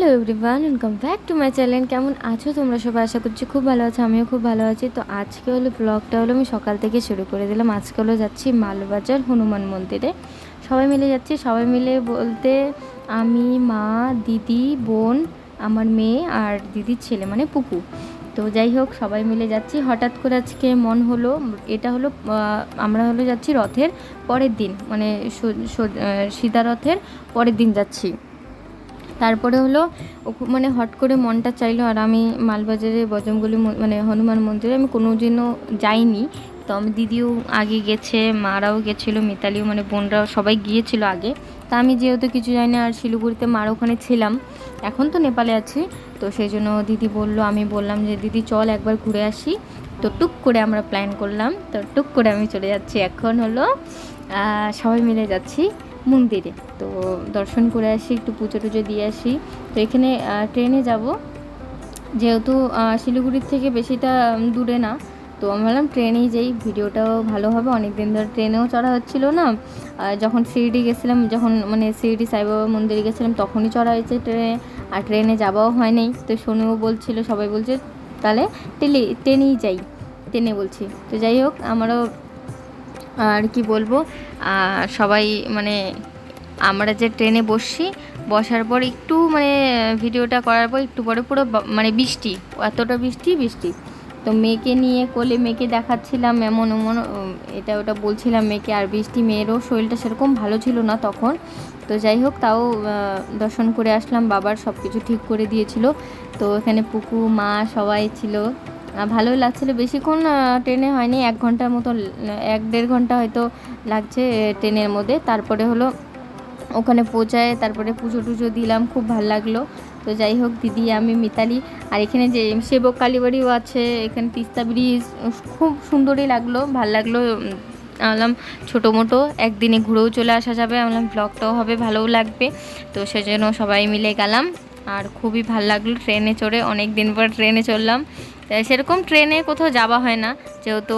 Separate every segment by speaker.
Speaker 1: Hello everyone welcome back to my channel কেমন আছো তোমরা সবাই? আশা করছি খুব ভালো আছো, আমিও খুব ভালো আছি। তো আজকে হলো ব্লগটা হলো আমি সকাল থেকে শুরু করে দিলাম। আজকে হলো যাচ্ছি মালবাজার হনুমান মন্দিরে। সবাই মিলে যাচ্ছি। সবাই মিলে বলতে আমি, মা, দিদি, বোন, আমার মেয়ে আর দিদির ছেলে মানে পুকু তো যাই হোক, সবাই মিলে যাচ্ছি। হঠাৎ করে আজকে মন হলো, এটা হলো আমরা হলো যাচ্ছি রথের পরের দিন। মানে সীতা রথের পরের দিন যাচ্ছি। তারপরে হলো মানে হট করে মনটা চাইলো আর আমি মালবাজারে বজরঙ্গলি ম- মানে হনুমান মন্দিরে আমি কোনো দিনও যাইনি। তো আমি দিদিও আগে গেছে, মারাও গেছিল, মিতালিও মানে বোনরাও সবাই গিয়েছিল আগে। তা আমি যেহেতু কিছু জানি না, আর শিলিগুড়িতে মার ওখানে ছিলাম, এখন তো নেপালে আছি। তো সেই জন্য দিদি বলল, আমি বললাম যে, দিদি, চল একবার ঘুরে আসি। তো টুক করে আমরা প্ল্যান করলাম। তো টুক করে আমি চলে যাচ্ছি। এখন হলো সবাই মিলে যাচ্ছি। মন্দিরে। তো দর্শন করে আসি, একটু পুজো টুজো দিয়ে আসি। তো এখানে ট্রেনে যাব। যেহেতু শিলিগুড়ির থেকে বেশিটা দূরে না। তো আমি ভাবলাম ট্রেনেই যাই। ভিডিওটাও ভালো হবে। অনেক দিন ধরে ট্রেনেও চড়া হচ্ছিল না। যখন শিরডি গেছিলাম, যখন মানে শিরডি সাইবাবা মন্দিরে গেছিলাম, তখনই চড়া হয়েছে ট্রেনে আর ট্রেনে যাওয়াও হয় নাই তো সোনুও বলছিল, সবাই বলছে, তাহলে টেলে ট্রেনেই যাই। ট্রেনে বলছি। তো যাই হোক, আমারও আর কি বলব সবাই মানে আমরা যে ট্রেনে বসছি, বসার পর একটু মানে ভিডিওটা করার পর একটু পরে পুরো মানে বৃষ্টি, এতটা বৃষ্টি বৃষ্টি। তো মেয়েকে নিয়ে কোলে মেয়েকে দেখাচ্ছিলাম, এমন এমন এটা ওটা বলছিলাম মেয়েকে, আর বৃষ্টি মেয়েরও শরীরটা সেরকম ভালো ছিল না তখন। তো যাই হোক, তাও দর্শন করে আসলাম, বাবার সব কিছু ঠিক করে দিয়েছিল। তো এখানে পুকু, মা সবাই ছিল। ভালোই লাগছিল। বেশিক্ষণ ট্রেনে হয়নি, এক ঘণ্টার মতো এক দেড় ঘণ্টা হয়তো লাগছে ট্রেনের মধ্যে। তারপরে হলো ওখানে পৌঁছায়, তারপরে পুজো টুজো দিলাম, খুব ভালো লাগল। তো যাই হোক, দিদি, আমি, মিতালি, আর এখানে যে সেবক কালীবাড়িও আছে, এখানে তিস্তা ব্রিজ খুব সুন্দরই লাগল, ভালো লাগল আমলাম ছোটো মোটো, একদিনে ঘুরেও চলে আসা যাবে। আমলাম ব্লগটাও হবে, ভালোও লাগবে। তো সেজন্য সবাই মিলে গেলাম, আর খুবই ভালো লাগল, ট্রেনে চড়ে, অনেক দিন পর ট্রেনে চড়লাম সেরকম ট্রেনে কোথাও যাওয়া হয় না। যেহেতু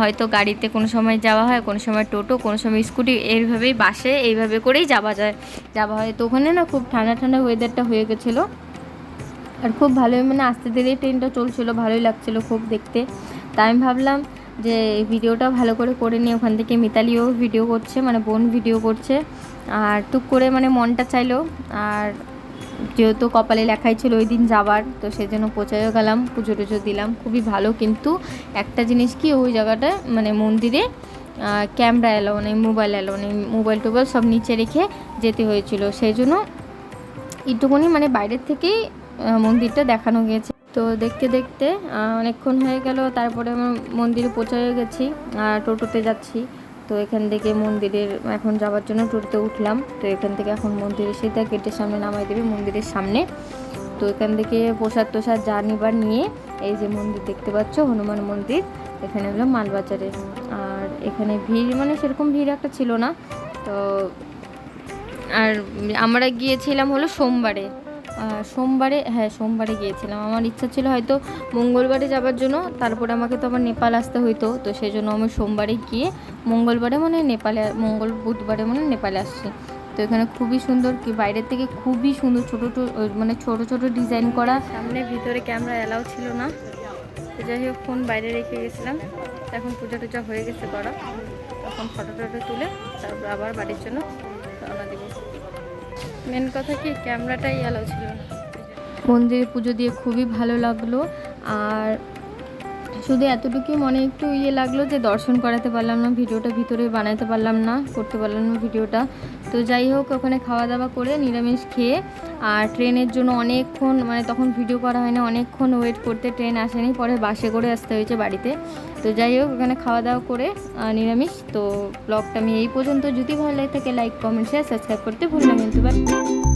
Speaker 1: হয়তো গাড়িতে কোনো সময় যাওয়া হয়, কোনো সময় টোটো, কোনো সময় স্কুটি, এইভাবেই বাসে এইভাবে করেই যাওয়া যায়। যাওয়া হয়। তো ওখানে না খুব ঠান্ডা ঠান্ডা ওয়েদারটা হয়ে গেছিল। আর খুব ভালোই মানে আস্তে ধীরে ট্রেনটা চলছিল, ভালোই লাগছিল খুব দেখতে। তাই আমি ভাবলাম যে ভিডিওটা ভালো করে করে নিয়ে ওখান থেকে মিতালিও ভিডিও করছে মানে বোন ভিডিও করছে। আর টুক করে মানে মনটা চাইলো। আর যেহেতু কপালে লেখাই ছিল ওই দিন যাবার তো সেজন্য পৌঁছায়ও গেলাম, পুজো টুজো দিলাম, খুবই ভালো। কিন্তু একটা জিনিস কি, ওই জায়গাটায় মানে মন্দিরে ক্যামেরা এলো মানে মোবাইল এলো মানে মোবাইল টোবাইল সব নিচে রেখে যেতে হয়েছিল। সেই জন্য একটুখানি মানে বাইরের থেকেই মন্দিরটা দেখানো গিয়েছে। তো দেখতে দেখতে অনেকক্ষণ হয়ে গেল, তারপরে আমার মন্দিরে পৌঁছে গেছি টোটোতে যাচ্ছি। তো এখান থেকে মন্দিরের, এখন যাওয়ার জন্য টোটোতে উঠলাম। তো এখান থেকে এখন মন্দিরের সেটা গেটের সামনে নামাই দেবে মন্দিরের সামনে। তো এখান থেকে প্রসাদ তোসাদ যা নিবার নিয়ে এই যে মন্দির দেখতে পাচ্ছ, হনুমান মন্দির, এখানে হলো মালবাজারে। আর এখানে ভিড় মানে সেরকম ভিড় একটা ছিল না। তো আর আমরা গিয়েছিলাম হলো সোমবারে। সোমবারে হ্যাঁ সোমবারে গিয়েছিলাম। আমার ইচ্ছা ছিল হয়তো মঙ্গলবারে যাবার জন্য, তারপরে আমাকে তো আবার নেপাল আসতে হইতো, তো সেই জন্য আমি সোমবারে গিয়ে মঙ্গলবারে মানে নেপালে, মঙ্গল বুধবারে মানে নেপালে আসছি। তো এখানে খুবই সুন্দর, কি বাইরের থেকে খুবই সুন্দর ছোটো ছোটো মানে ছোট ছোট ডিজাইন করা। সামনে ভিতরে ক্যামেরা এলাও ছিল না। তো যাই হোক, ফোন বাইরে রেখে গেছিলাম। এখন পূজা টুজা হয়ে গেছে করা। তখন ফটো টটো তুলে, তারপর আবার বাড়ির জন্য মেন কথা কি ক্যামেরাটাই অ্যালাউ ছিল মন্দিরে পুজো দিয়ে খুবই ভালো লাগল। আর শুধু এতটুকুই মনে একটু ইয়ে লাগল যে দর্শন করাতে পারলাম না, ভিডিওটা ভিতরে বানাতে পারলাম না, করতে পারলাম না ভিডিওটা। তো যাই হোক, ওখানে খাওয়া দাওয়া করে নিরামিষ খেয়ে, আর ট্রেনের জন্য অনেকক্ষণ মানে তখন ভিডিও করা হয় না, অনেকক্ষণ ওয়েট করতে ট্রেন আসেনি, পরে বাসে করে আসতে হয়েছে বাড়িতে। তো যাই হোক, ওখানে খাওয়া দাওয়া করে নিরামিষ। তো ব্লগটা আমি এই পর্যন্ত। যদি ভালো লাগে থাকে লাইক কমেন্ট শেয়ার সাবস্ক্রাইব করতে ভুললাম কিন্তু